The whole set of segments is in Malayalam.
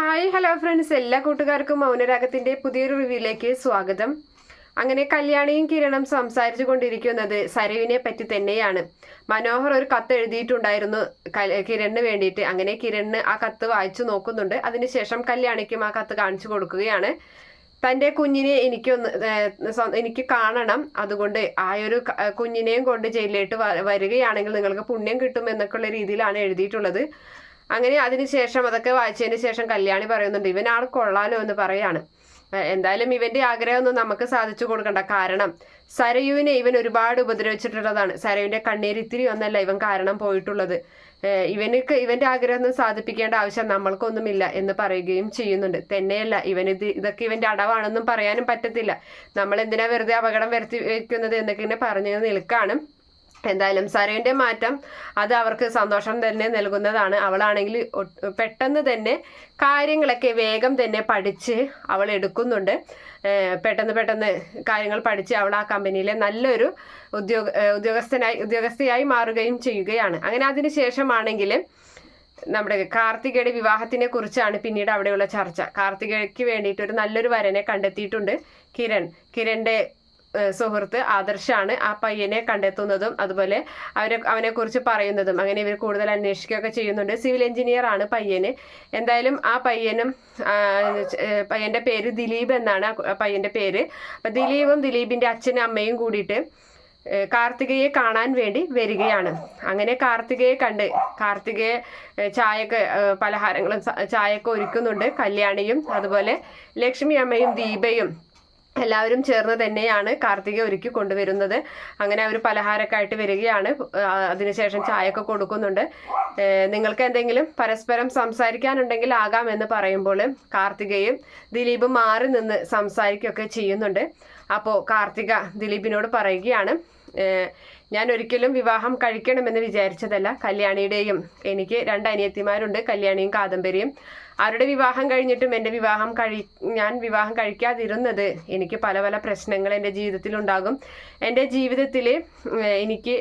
ഹായ് ഹലോ ഫ്രണ്ട്സ് എല്ലാ കൂട്ടുകാർക്കും മൗനരാഗത്തിന്റെ പുതിയൊരു റിവ്യൂയിലേക്ക് സ്വാഗതം. അങ്ങനെ കല്യാണിയും കിരണും സംസാരിച്ചു കൊണ്ടിരിക്കുന്നത് സരുവിനെ പറ്റി തന്നെയാണ്. മനോഹർ ഒരു കത്ത് എഴുതിയിട്ടുണ്ടായിരുന്നു കിരണിന് വേണ്ടിയിട്ട്. അങ്ങനെ കിരണിന് ആ കത്ത് വായിച്ചു നോക്കുന്നുണ്ട്. അതിനുശേഷം കല്യാണിക്കും ആ കത്ത് കാണിച്ചു കൊടുക്കുകയാണ്. തന്റെ കുഞ്ഞിനെ എനിക്കൊന്ന് എനിക്ക് കാണണം. അതുകൊണ്ട് ആ ഒരു കുഞ്ഞിനെയും കൊണ്ട് ജയിലിലേക്ക് വരികയാണെങ്കിൽ നിങ്ങൾക്ക് പുണ്യം കിട്ടും എന്നൊക്കെയുള്ള രീതിയിലാണ് എഴുതിയിട്ടുള്ളത്. അങ്ങനെ അതിനുശേഷം അതൊക്കെ വായിച്ചതിന് ശേഷം കല്യാണി പറയുന്നുണ്ട് ഇവൻ ആൾ കൊള്ളാലോ എന്ന് പറയാണ്. എന്തായാലും ഇവന്റെ ആഗ്രഹമൊന്നും നമുക്ക് സാധിച്ചു കൊടുക്കണ്ട. കാരണം സരയുവിനെ ഇവൻ ഒരുപാട് ഉപദ്രവിച്ചിട്ടുള്ളതാണ്. സരയുവിന്റെ കണ്ണീർ ഇത്തിരി ഒന്നല്ല ഇവൻ കാരണം പോയിട്ടുള്ളത്. ഇവനക്ക് ഇവന്റെ ആഗ്രഹമൊന്നും സാധിപ്പിക്കേണ്ട ആവശ്യം നമ്മൾക്കൊന്നുമില്ല എന്ന് പറയുകയും ചെയ്യുന്നുണ്ട്. തന്നെയല്ല ഇവൻ ഇത് ഇതൊക്കെ ഇവന്റെ അടവാണെന്നും പറയാനും പറ്റത്തില്ല. നമ്മൾ എന്തിനാ വെറുതെ അപകടം വരുത്തി വെക്കുന്നത് എന്നൊക്കെ ഇങ്ങനെ പറഞ്ഞു നിൽക്കാണ്. എന്തായാലും സരയുടെ മാറ്റം അത് അവർക്ക് സന്തോഷം തന്നെ നൽകുന്നതാണ്. അവളാണെങ്കിൽ പെട്ടെന്ന് തന്നെ കാര്യങ്ങളൊക്കെ വേഗം തന്നെ പഠിച്ച് അവൾ എടുക്കുന്നുണ്ട്. പെട്ടെന്ന് പെട്ടെന്ന് കാര്യങ്ങൾ പഠിച്ച് അവൾ ആ കമ്പനിയിലെ നല്ലൊരു ഉദ്യോഗ ഉദ്യോഗസ്ഥനായി ഉദ്യോഗസ്ഥയായി മാറുകയും ചെയ്യുകയാണ്. അങ്ങനെ അതിന് ശേഷമാണെങ്കിൽ നമ്മുടെ കാർത്തികയുടെ വിവാഹത്തിനെ കുറിച്ചാണ് പിന്നീട് അവിടെയുള്ള ചർച്ച. കാർത്തികയ്ക്ക് വേണ്ടിയിട്ട് ഒരു നല്ലൊരു വരനെ കണ്ടെത്തിയിട്ടുണ്ട് കിരൺ. കിരണിന്റെ സുഹൃത്ത് ആദർശാണ് ആ പയ്യനെ കണ്ടെത്തുന്നതും അതുപോലെ അവരെ അവനെ കുറിച്ച് പറയുന്നതും. അങ്ങനെ ഇവർ കൂടുതൽ അന്വേഷിക്കുകയൊക്കെ ചെയ്യുന്നുണ്ട്. സിവിൽ എഞ്ചിനീയർ ആണ് പയ്യന്. എന്തായാലും ആ പയ്യനും പയ്യന്റെ പേര് ദിലീപ് എന്നാണ് ആ പയ്യന്റെ പേര്. അപ്പൊ ദിലീപും ദിലീപിന്റെ അച്ഛനും അമ്മയും കൂടിയിട്ട് കാർത്തികയെ കാണാൻ വേണ്ടി വരികയാണ്. അങ്ങനെ കാർത്തികയെ കണ്ട് കാർത്തികയെ ചായക്ക് പലഹാരങ്ങളും ചായക്ക് ഒരുക്കുന്നുണ്ട്. കല്യാണിയും അതുപോലെ ലക്ഷ്മി അമ്മയും ദീപയും എല്ലാവരും ചേർന്ന് തന്നെയാണ് കാർത്തിക ഒരുക്കി കൊണ്ടുവരുന്നത്. അങ്ങനെ അവർ പലഹാരമൊക്കെ ആയിട്ട് വരികയാണ്. അതിനുശേഷം ചായയൊക്കെ കൊടുക്കുന്നുണ്ട്. നിങ്ങൾക്ക് എന്തെങ്കിലും പരസ്പരം സംസാരിക്കാനുണ്ടെങ്കിൽ ആകാം എന്ന് പറയുമ്പോൾ കാർത്തികയും ദിലീപും മാറി നിന്ന് സംസാരിക്കുകയൊക്കെ ചെയ്യുന്നുണ്ട്. അപ്പോൾ കാർത്തിക ദിലീപിനോട് പറയുകയാണ് ഞാൻ ഒരിക്കലും വിവാഹം കഴിക്കണമെന്ന് വിചാരിച്ചതല്ല. കല്യാണിയുടെയും എനിക്ക് രണ്ട് അനിയത്തിമാരുണ്ട്. കല്യാണിയും കാദംബരിയും. അവരുടെ വിവാഹം കഴിഞ്ഞിട്ടും എന്റെ വിവാഹം കഴി ഞാൻ വിവാഹം കഴിക്കാതിരുന്നത് എനിക്ക് പല പല പ്രശ്നങ്ങൾ എന്റെ ജീവിതത്തിൽ ഉണ്ടാകും എന്റെ ജീവിതത്തിൽ എനിക്ക്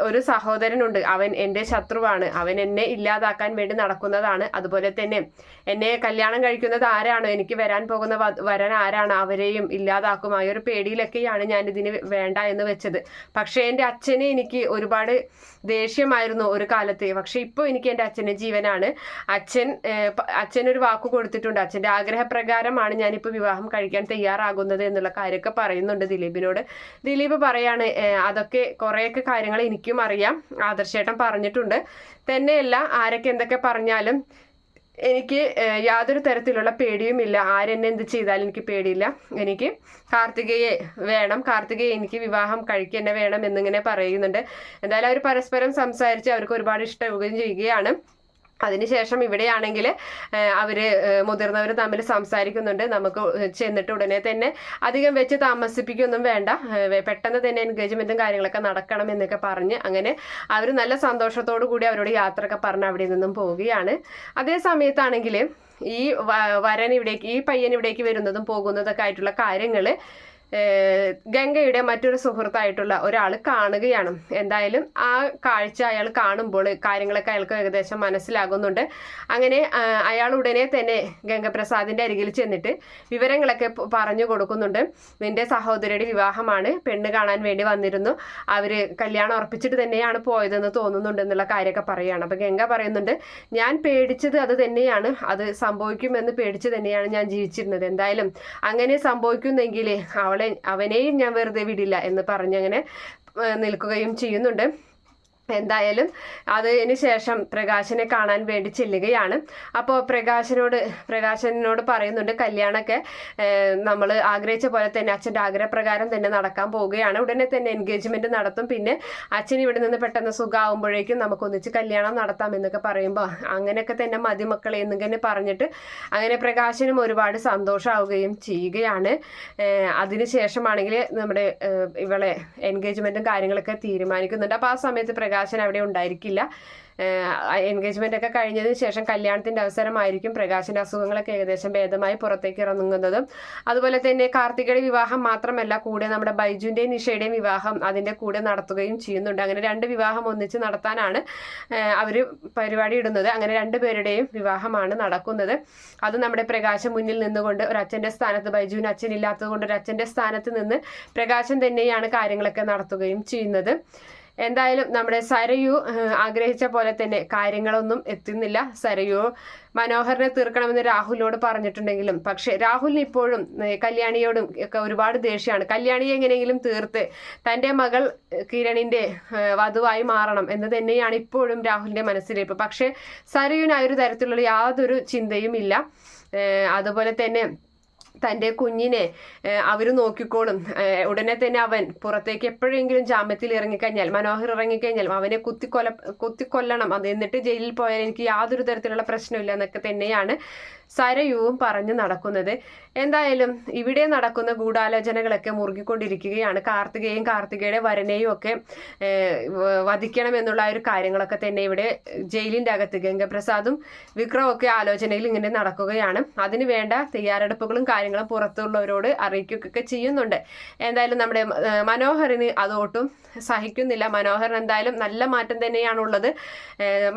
ഒരു സഹോദരനുണ്ട്. അവൻ എന്റെ ശത്രുവാണ്. അവൻ എന്നെ ഇല്ലാതാക്കാൻ വേണ്ടി നടക്കുന്നതാണ്. അതുപോലെ തന്നെ എന്നെ കല്യാണം കഴിക്കുന്നത് ആരാണോ? എനിക്ക് വരാൻ പോകുന്ന വരാൻ ആരാണ്? അവരെയും ഇല്ലാതാക്കും. ആ ഒരു പേടിയിലൊക്കെയാണ് ഞാൻ ഇതിന് വേണ്ട എന്ന് വെച്ചത്. പക്ഷേ എന്റെ അച്ഛനെ എനിക്ക് ഒരുപാട് ദേഷ്യമായിരുന്നു ഒരു കാലത്ത്. പക്ഷെ ഇപ്പോൾ എനിക്ക് എന്റെ അച്ഛന്റെ ജീവനാണ്. അച്ഛൻ അച്ഛനൊരു വാക്ക് കൊടുത്തിട്ടുണ്ട്. അച്ഛന്റെ ആഗ്രഹപ്രകാരമാണ് ഞാനിപ്പോൾ വിവാഹം കഴിക്കാൻ തയ്യാറാകുന്നത് എന്നുള്ള കാര്യമൊക്കെ പറയുന്നുണ്ട് ദിലീപിനോട്. ദിലീപ് പറയാണ് അതൊക്കെ കുറേയൊക്കെ കാര്യങ്ങൾ എനിക്കും അറിയാം. ആദർശേട്ടൻ പറഞ്ഞിട്ടുണ്ട്. തന്നെയല്ല ആരൊക്കെ എന്തൊക്കെ പറഞ്ഞാലും എനിക്ക് യാതൊരു തരത്തിലുള്ള പേടിയുമില്ല ആരെന്നെ എന്ത് ചെയ്താലും എനിക്ക് പേടിയില്ല. എനിക്ക് കാർത്തികയെ വേണം. കാർത്തികയെ എനിക്ക് വിവാഹം കഴിക്കന്നെ വേണം എന്നിങ്ങനെ പറയുന്നുണ്ട്. എന്തായാലും അവർ പരസ്പരം സംസാരിച്ച് അവർക്ക് ഒരുപാട് ഇഷ്ടമാവുകയും ചെയ്യുകയാണ്. അതിനുശേഷം ഇവിടെയാണെങ്കിൽ അവർ മുതിർന്നവർ തമ്മിൽ സംസാരിക്കുന്നുണ്ട്. നമുക്ക് ചെന്നിട്ട് ഉടനെ തന്നെ അധികം വെച്ച് താമസിപ്പിക്കൊന്നും വേണ്ട. പെട്ടെന്ന് തന്നെ എൻഗേജ്മെന്റും കാര്യങ്ങളൊക്കെ നടക്കണം എന്നൊക്കെ പറഞ്ഞ് അങ്ങനെ അവർ നല്ല സന്തോഷത്തോടു കൂടി അവരോട് യാത്രയൊക്കെ പറഞ്ഞ് അവിടെ നിന്നും പോവുകയാണ്. അതേ സമയത്താണെങ്കിൽ ഈ വരൻ ഇവിടേക്ക് ഈ പയ്യൻ ഇവിടേക്ക് വരുന്നതും പോകുന്നതൊക്കെ ആയിട്ടുള്ള കാര്യങ്ങൾ ഗംഗയുടെ മറ്റൊരു സുഹൃത്തായിട്ടുള്ള ഒരാൾ കാണുകയാണ്. എന്തായാലും ആ കാഴ്ച അയാൾ കാണുമ്പോൾ കാര്യങ്ങളൊക്കെ അയാൾക്ക് ഏകദേശം മനസ്സിലാകുന്നുണ്ട്. അങ്ങനെ അയാൾ ഉടനെ തന്നെ ഗംഗപ്രസാദിന്റെ അരികിൽ ചെന്നിട്ട് വിവരങ്ങളൊക്കെ പറഞ്ഞു കൊടുക്കുന്നുണ്ട്. നിന്റെ സഹോദരിയുടെ വിവാഹമാണ് പെണ്ണ് കാണാൻ വേണ്ടി വന്നിരുന്നു. അവർ കല്യാണം ഉറപ്പിച്ചിട്ട് തന്നെയാണ് പോയതെന്ന് തോന്നുന്നുണ്ട് എന്നുള്ള കാര്യമൊക്കെ പറയുകയാണ്. അപ്പം ഗംഗ പറയുന്നുണ്ട് ഞാൻ പേടിച്ചത് അത് തന്നെയാണ്. അത് സംഭവിക്കുമെന്ന് പേടിച്ച് തന്നെയാണ് ഞാൻ ജീവിച്ചിരുന്നത്. എന്തായാലും അങ്ങനെ സംഭവിക്കുന്നെങ്കിൽ അവളെ അവനെയും ഞാൻ വെറുതെ വിടില്ല എന്ന് പറഞ്ഞങ്ങനെ നിൽക്കുകയും ചെയ്യുന്നുണ്ട്. എന്തായാലും അതിന് ശേഷം പ്രകാശനെ കാണാൻ വേണ്ടി ചെല്ലുകയാണ്. അപ്പോൾ പ്രകാശനോട് പ്രകാശനോട് പറയുന്നുണ്ട് കല്യാണമൊക്കെ നമ്മൾ ആഗ്രഹിച്ച പോലെ തന്നെ അച്ഛന്റെ ആഗ്രഹപ്രകാരം തന്നെ നടക്കാൻ പോവുകയാണ്. ഉടനെ തന്നെ എൻഗേജ്മെന്റ് നടത്തും. പിന്നെ അച്ഛൻ ഇവിടെ നിന്ന് പെട്ടെന്ന് സുഖമാകുമ്പോഴേക്കും നമുക്ക് ഒന്നിച്ച് കല്യാണം നടത്താം എന്നൊക്കെ പറയുമ്പോൾ അങ്ങനെയൊക്കെ തന്നെ മതി മക്കളെ എന്നിങ്ങനെ പറഞ്ഞിട്ട് അങ്ങനെ പ്രകാശനും ഒരുപാട് സന്തോഷമാവുകയും ചെയ്യുകയാണ്. അതിന് അതിനുശേഷമാണെങ്കിൽ നമ്മുടെ ഇവളെ എൻഗേജ്മെന്റും കാര്യങ്ങളൊക്കെ തീരുമാനിക്കുന്നുണ്ട്. അപ്പോൾ ആ സമയത്ത് പ്രകാശ് പ്രകാശൻ അവിടെ ഉണ്ടായിരിക്കില്ല. എൻഗേജ്മെന്റ് ഒക്കെ കഴിഞ്ഞതിന് ശേഷം കല്യാണത്തിന്റെ അവസരമായിരിക്കും പ്രകാശിന്റെ അസുഖങ്ങളൊക്കെ ഏകദേശം ഭേദമായി പുറത്തേക്ക് ഇറങ്ങുന്നതും. അതുപോലെ തന്നെ കാർത്തികയുടെ വിവാഹം മാത്രമല്ല കൂടെ നമ്മുടെ ബൈജുവിന്റെയും നിഷയുടെയും വിവാഹം അതിന്റെ കൂടെ നടത്തുകയും ചെയ്യുന്നുണ്ട്. അങ്ങനെ രണ്ട് വിവാഹം ഒന്നിച്ച് നടത്താനാണ് അവർ പരിപാടി ഇടുന്നത്. അങ്ങനെ രണ്ട് പേരുടെയും വിവാഹമാണ് നടക്കുന്നത്. അത് നമ്മുടെ പ്രകാശം മുന്നിൽ നിന്നുകൊണ്ട് ഒരു അച്ഛന്റെ സ്ഥാനത്ത് ബൈജുവിന് അച്ഛൻ ഇല്ലാത്തത് കൊണ്ട് ഒരു അച്ഛന്റെ സ്ഥാനത്ത് നിന്ന് പ്രകാശം തന്നെയാണ് കാര്യങ്ങളൊക്കെ നടത്തുകയും ചെയ്യുന്നത്. എന്തായാലും നമ്മുടെ സരയു ആഗ്രഹിച്ച പോലെ തന്നെ കാര്യങ്ങളൊന്നും എത്തുന്നില്ല. സരയു മനോഹറിനെ തീർക്കണമെന്ന് രാഹുലിനോട് പറഞ്ഞിട്ടുണ്ടെങ്കിലും പക്ഷെ രാഹുലിന് ഇപ്പോഴും കല്യാണിയോടും ഒക്കെ ഒരുപാട് ദേഷ്യമാണ്. കല്യാണിയെ എങ്ങനെയെങ്കിലും തീർത്ത് തന്റെ മകൾ കിരണിന്റെ വധുവായി മാറണം എന്ന് തന്നെയാണ് ഇപ്പോഴും രാഹുലിന്റെ മനസ്സിലിരിപ്പ്. പക്ഷേ സരയുവിന് ആ ഒരു തരത്തിലുള്ള യാതൊരു ചിന്തയും ഇല്ല. അതുപോലെ തന്നെ തന്റെ കുഞ്ഞിനെ അവർ നോക്കിക്കോളും. ഉടനെ തന്നെ അവൻ പുറത്തേക്ക് എപ്പോഴെങ്കിലും ജാമ്യത്തിൽ ഇറങ്ങിക്കഴിഞ്ഞാൽ മനോഹർ ഇറങ്ങിക്കഴിഞ്ഞാൽ അവനെ കുത്തിക്കൊല കുത്തിക്കൊല്ലണം അത് എന്നിട്ട് ജയിലിൽ പോയാൽ എനിക്ക് യാതൊരു തരത്തിലുള്ള പ്രശ്നമില്ല എന്നൊക്കെ തന്നെയാണ് സരയുവും പറഞ്ഞു നടക്കുന്നത്. എന്തായാലും ഇവിടെ നടക്കുന്ന ഗൂഢാലോചനകളൊക്കെ മുറുകിക്കൊണ്ടിരിക്കുകയാണ്. കാർത്തികയും കാർത്തികയുടെ വരനെയും ഒക്കെ വധിക്കണം എന്നുള്ള ഒരു കാര്യങ്ങളൊക്കെ തന്നെ ഇവിടെ ജയിലിന്റെ അകത്ത് ഗംഗപ്രസാദും വിക്രമൊക്കെ ആലോചനയിൽ ഇങ്ങനെ നടക്കുകയാണ്. അതിന് വേണ്ട തയ്യാറെടുപ്പുകളും കാര്യങ്ങളും പുറത്തുള്ളവരോട് അറിയിക്കുകയൊക്കെ ചെയ്യുന്നുണ്ട്. എന്തായാലും നമ്മുടെ മനോഹറിന് അതോട്ടും സഹിക്കുന്നില്ല. മനോഹർ എന്തായാലും നല്ല മാറ്റം തന്നെയാണുള്ളത്.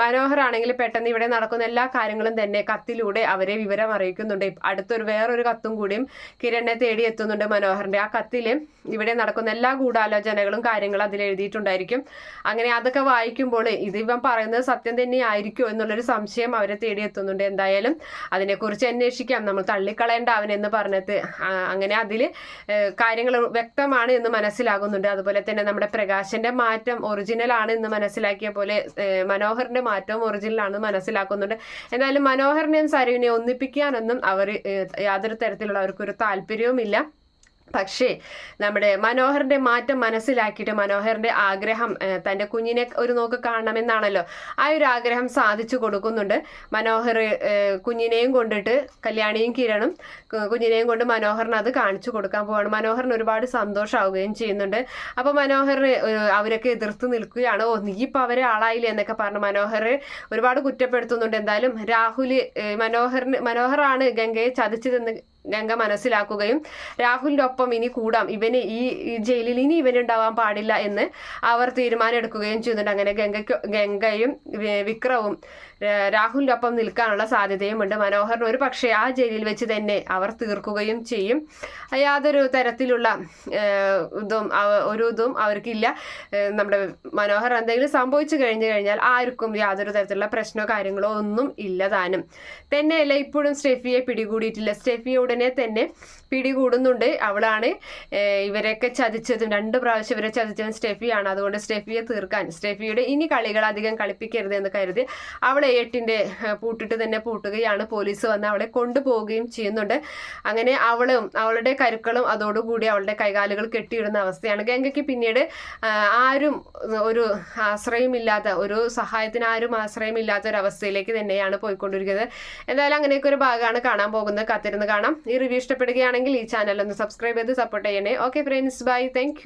മനോഹറാണെങ്കിൽ പെട്ടെന്ന് ഇവിടെ നടക്കുന്ന എല്ലാ കാര്യങ്ങളും തന്നെ കത്തിലൂടെ അവരെ വിവരം അറിയിക്കുന്നുണ്ട്. അടുത്തൊരു വേറൊരു കത്തും കൂടിയും കിരണിനെ തേടി എത്തുന്നുണ്ട് മനോഹറിന്റെ. ആ കത്തിൽ ഇവിടെ നടക്കുന്ന എല്ലാ ഗൂഢാലോചനകളും കാര്യങ്ങളും അതിൽ എഴുതിയിട്ടുണ്ടായിരിക്കും. അങ്ങനെ അതൊക്കെ വായിക്കുമ്പോൾ ഇത് ഇവൻ പറയുന്നത് സത്യം തന്നെ ആയിരിക്കും എന്നുള്ളൊരു സംശയം അവരെ തേടി എത്തുന്നുണ്ട്. എന്തായാലും അതിനെക്കുറിച്ച് അന്വേഷിക്കാം. നമ്മൾ തള്ളിക്കളയേണ്ട അവനെന്ന് പറഞ്ഞത് അങ്ങനെ അതിൽ കാര്യങ്ങൾ വ്യക്തമാണ് എന്ന് മനസ്സിലാകുന്നുണ്ട്. അതുപോലെ തന്നെ നമ്മുടെ പ്രകാശന്റെ മാറ്റം ഒറിജിനൽ ആണ് എന്ന് മനസ്സിലാക്കിയ പോലെ മനോഹറിന്റെ മാറ്റവും ഒറിജിനൽ ആണെന്ന് മനസ്സിലാക്കുന്നുണ്ട്. എന്തായാലും മനോഹറിനെയും സരുവിനെയും ഒന്നിപ്പിക്കാനൊന്നും അവർ യാതൊരു തരത്തിലുള്ള അവർക്കൊരു താല്പര്യവുമില്ല. പക്ഷേ നമ്മുടെ മനോഹറിന്റെ മാറ്റം മനസ്സിലാക്കിയിട്ട് മനോഹറിന്റെ ആഗ്രഹം തന്റെ കുഞ്ഞിനെ ഒരു നോക്ക് കാണണമെന്നാണല്ലോ ആ ഒരു ആഗ്രഹം സാധിച്ചു കൊടുക്കുന്നുണ്ട്. മനോഹർ കുഞ്ഞിനെയും കൊണ്ടിട്ട് കല്യാണിയും കിരണും കുഞ്ഞിനെയും കൊണ്ട് മനോഹറിന് അത് കാണിച്ചു കൊടുക്കാൻ പോവാണ്. മനോഹറിന് ഒരുപാട് സന്തോഷമാവുകയും ചെയ്യുന്നുണ്ട്. അപ്പോൾ മനോഹർ അവരൊക്കെ എതിർത്ത് നിൽക്കുകയാണ്. ഓ നീ ഇപ്പോൾ അവരെ ആളായില്ലേ എന്നൊക്കെ പറഞ്ഞ് മനോഹർ ഒരുപാട് കുറ്റപ്പെടുത്തുന്നുണ്ട്. എന്തായാലും രാഹുൽ മനോഹറിന് മനോഹറാണ് ഗംഗയെ ചതിച്ചതെന്ന് ഗംഗ മനസ്സിലാക്കുകയും രാഹുലിന്റെ ഒപ്പം ഇനി കൂടാം. ഇവന് ഈ ജയിലിൽ ഇനി ഇവനുണ്ടാവാൻ പാടില്ല എന്ന് അവർ തീരുമാനം എടുക്കുകയും ചെയ്യുന്നുണ്ട്. അങ്ങനെ ഗംഗയ്ക്ക് ഗംഗയും വിക്രവും രാഹുലിന്റെ ഒപ്പം നിൽക്കാനുള്ള സാധ്യതയും ഉണ്ട് മനോഹറിന് ഒരു പക്ഷേ ആ ജയിലിൽ വെച്ച് തന്നെ അവർ തീർക്കുകയും ചെയ്യും. യാതൊരു തരത്തിലുള്ള ഇതും ഒരു ഇതും അവർക്കില്ല. നമ്മുടെ മനോഹർ എന്തെങ്കിലും സംഭവിച്ചു കഴിഞ്ഞു കഴിഞ്ഞാൽ ആർക്കും യാതൊരു തരത്തിലുള്ള പ്രശ്നമോ കാര്യങ്ങളോ ഒന്നും ഇല്ലതാനും തന്നെയല്ല ഇപ്പോഴും സ്റ്റെഫിയെ പിടികൂടിയിട്ടില്ല. സ്റ്റെഫിയെ ഉടനെ തന്നെ പിടികൂടുന്നുണ്ട് അവളാണ് ഇവരെയൊക്കെ ചതിച്ചതും രണ്ട് പ്രാവശ്യം ഇവരെ ചതിച്ചതും സ്റ്റെഫിയാണ്. അതുകൊണ്ട് സ്റ്റെഫിയെ തീർക്കാൻ സ്റ്റെഫിയുടെ ഇനി കളികൾ അധികം കളിപ്പിക്കരുത് എന്ന് കരുതി അവളെ ഏട്ടിന്റെ പൂട്ടിട്ട് തന്നെ പൂട്ടുകയാണ്. പോലീസ് വന്ന് അവളെ കൊണ്ടുപോവുകയും ചെയ്യുന്നുണ്ട്. അങ്ങനെ അവളും അവളുടെ കരുക്കളും അതോടുകൂടി അവളുടെ കൈകാലുകൾ കെട്ടിയിടുന്ന അവസ്ഥയാണ്. ഗംഗയ്ക്ക് പിന്നീട് ആരും ഒരു ആശ്രയമില്ലാത്ത ഒരു സഹായത്തിന് ആരും ആശ്രയമില്ലാത്ത ഒരു അവസ്ഥയിലേക്ക് തന്നെയാണ് പോയിക്കൊണ്ടിരിക്കുന്നത്. എന്തായാലും അങ്ങനെയൊക്കെ ഒരു ഭാഗമാണ് കാണാൻ പോകുന്നത്. കാത്തിരുന്ന് കാണാം. ഈ റിവ്യൂ ഇഷ്ടപ്പെടുകയാണെങ്കിൽ ഈ ചാനൽ ഒന്ന് സബ്സ്ക്രൈബ് ചെയ്ത് സപ്പോർട്ട് ചെയ്യണേ. Okay friends bye thank